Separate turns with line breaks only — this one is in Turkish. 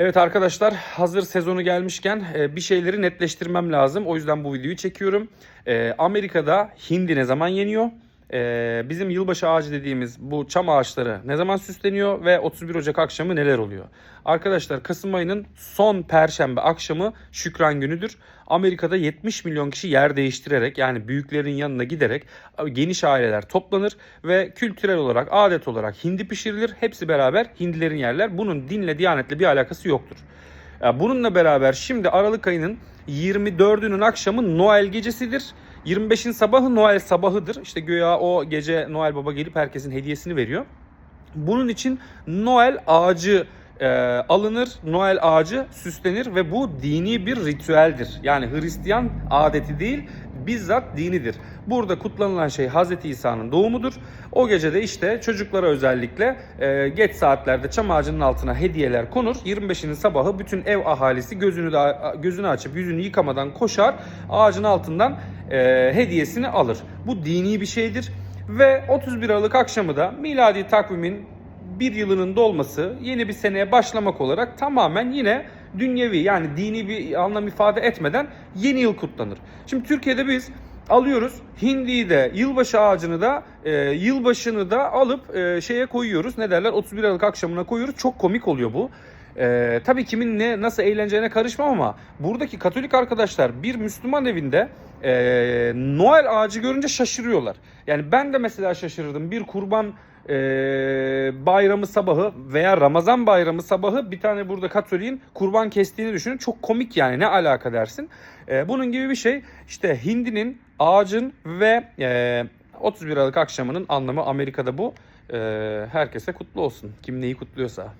Evet arkadaşlar hazır sezonu gelmişken e, bir şeyleri netleştirmem lazım. O yüzden bu videoyu çekiyorum. E, Amerika'da hindi ne zaman yeniyor? E, bizim yılbaşı ağacı dediğimiz bu çam ağaçları ne zaman süsleniyor ve 31 Ocak akşamı neler oluyor? Arkadaşlar Kasım ayının son perşembe akşamı Şükran günüdür. Amerika'da 70 milyon kişi yer değiştirerek yani büyüklerin yanına giderek geniş aileler toplanır ve kültürel olarak adet olarak hindi pişirilir. Hepsi beraber hindilerin yerler. Bunun dinle diyanetle bir alakası yoktur. Bununla beraber şimdi Aralık ayının 24'ünün akşamı Noel gecesidir. 25'in sabahı Noel sabahıdır. İşte göya o gece Noel Baba gelip herkesin hediyesini veriyor. Bunun için Noel ağacı e, alınır, Noel ağacı süslenir ve bu dini bir ritüeldir. Yani Hristiyan adeti değil, bizzat dinidir. Burada kutlanılan şey Hz. İsa'nın doğumudur. O gece de işte çocuklara özellikle e, geç saatlerde çam ağacının altına hediyeler konur. 25'inin sabahı bütün ev ahalisi gözünü de, gözünü açıp yüzünü yıkamadan koşar ağacın altından e, hediyesini alır. Bu dini bir şeydir. Ve 31 Aralık akşamı da miladi takvimin bir yılının dolması, yeni bir seneye başlamak olarak tamamen yine dünyevi yani dini bir anlam ifade etmeden yeni yıl kutlanır. Şimdi Türkiye'de biz alıyoruz hindiyi de yılbaşı ağacını da e, yılbaşını da alıp e, şeye koyuyoruz. Ne derler 31 Aralık akşamına koyuyoruz. Çok komik oluyor bu. Ee, tabii kimin ne nasıl eğleneceğine karışmam ama buradaki Katolik arkadaşlar bir Müslüman evinde e, Noel ağacı görünce şaşırıyorlar. Yani ben de mesela şaşırırdım. Bir kurban e, bayramı sabahı veya Ramazan bayramı sabahı bir tane burada Katolik'in kurban kestiğini düşünün. Çok komik yani ne alaka dersin. E, bunun gibi bir şey işte hindinin, ağacın ve e, 31 Aralık akşamının anlamı Amerika'da bu. E, herkese kutlu olsun. Kim neyi kutluyorsa.